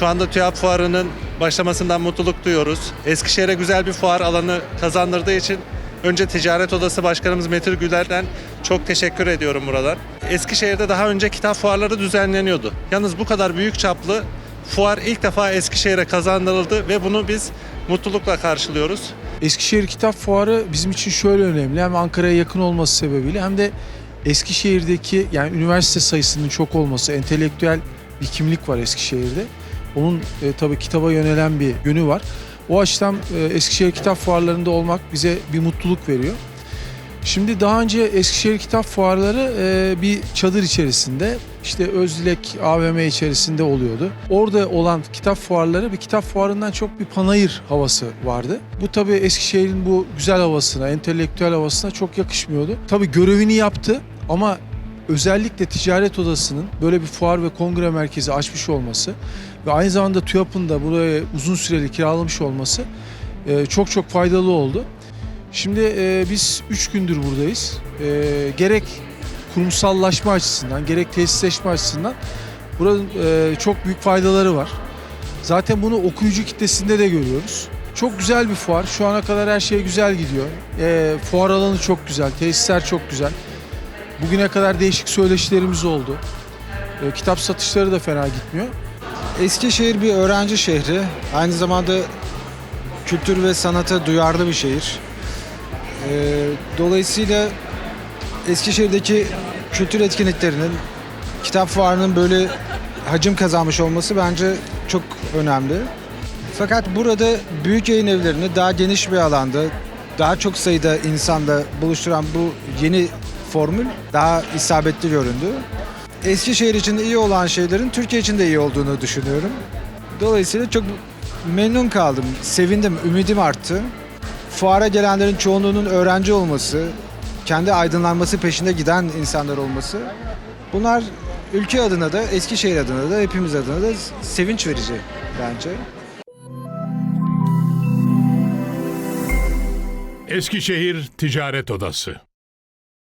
Şu anda TÜYAP Fuarı'nın başlamasından mutluluk duyuyoruz. Eskişehir'e güzel bir fuar alanı kazandırdığı için önce Ticaret Odası Başkanımız Metin Güler'den çok teşekkür ediyorum buradan. Eskişehir'de daha önce kitap fuarları düzenleniyordu. Yalnız bu kadar büyük çaplı fuar ilk defa Eskişehir'e kazandırıldı ve bunu biz mutlulukla karşılıyoruz. Eskişehir Kitap Fuarı bizim için şöyle önemli. Hem Ankara'ya yakın olması sebebiyle hem de Eskişehir'deki yani üniversite sayısının çok olması, entelektüel bir kimlik var Eskişehir'de. Onun e, tabii kitaba yönelen bir yönü var. O açıdan e, Eskişehir Kitap Fuarlarında olmak bize bir mutluluk veriyor. Şimdi daha önce Eskişehir Kitap Fuarları e, bir çadır içerisinde işte Özdilek AVM içerisinde oluyordu. Orada olan kitap fuarları bir kitap fuarından çok bir panayır havası vardı. Bu tabii Eskişehir'in bu güzel havasına, entelektüel havasına çok yakışmıyordu. Tabii görevini yaptı ama özellikle ticaret odasının böyle bir fuar ve kongre merkezi açmış olması ve aynı zamanda TÜYAP'ın da buraya uzun süreli kiralamış olması e, çok çok faydalı oldu. Şimdi e, biz 3 gündür buradayız. E, gerek kurumsallaşma açısından, gerek tesisleşme açısından buranın çok büyük faydaları var. Zaten bunu okuyucu kitlesinde de görüyoruz. Çok güzel bir fuar. Şu ana kadar her şey güzel gidiyor. E, fuar alanı çok güzel, tesisler çok güzel. Bugüne kadar değişik söyleşilerimiz oldu. E, kitap satışları da fena gitmiyor. Eskişehir bir öğrenci şehri. Aynı zamanda kültür ve sanata duyarlı bir şehir. Ee, dolayısıyla Eskişehir'deki kültür etkinliklerinin, kitap fuarının böyle hacim kazanmış olması bence çok önemli. Fakat burada büyük yayın evlerini daha geniş bir alanda, daha çok sayıda insanla buluşturan bu yeni formül daha isabetli göründü. Eskişehir için iyi olan şeylerin Türkiye için de iyi olduğunu düşünüyorum. Dolayısıyla çok memnun kaldım, sevindim, ümidim arttı. Fuara gelenlerin çoğunluğunun öğrenci olması, kendi aydınlanması peşinde giden insanlar olması. Bunlar ülke adına da, Eskişehir adına da, hepimiz adına da sevinç verici bence. Eskişehir Ticaret Odası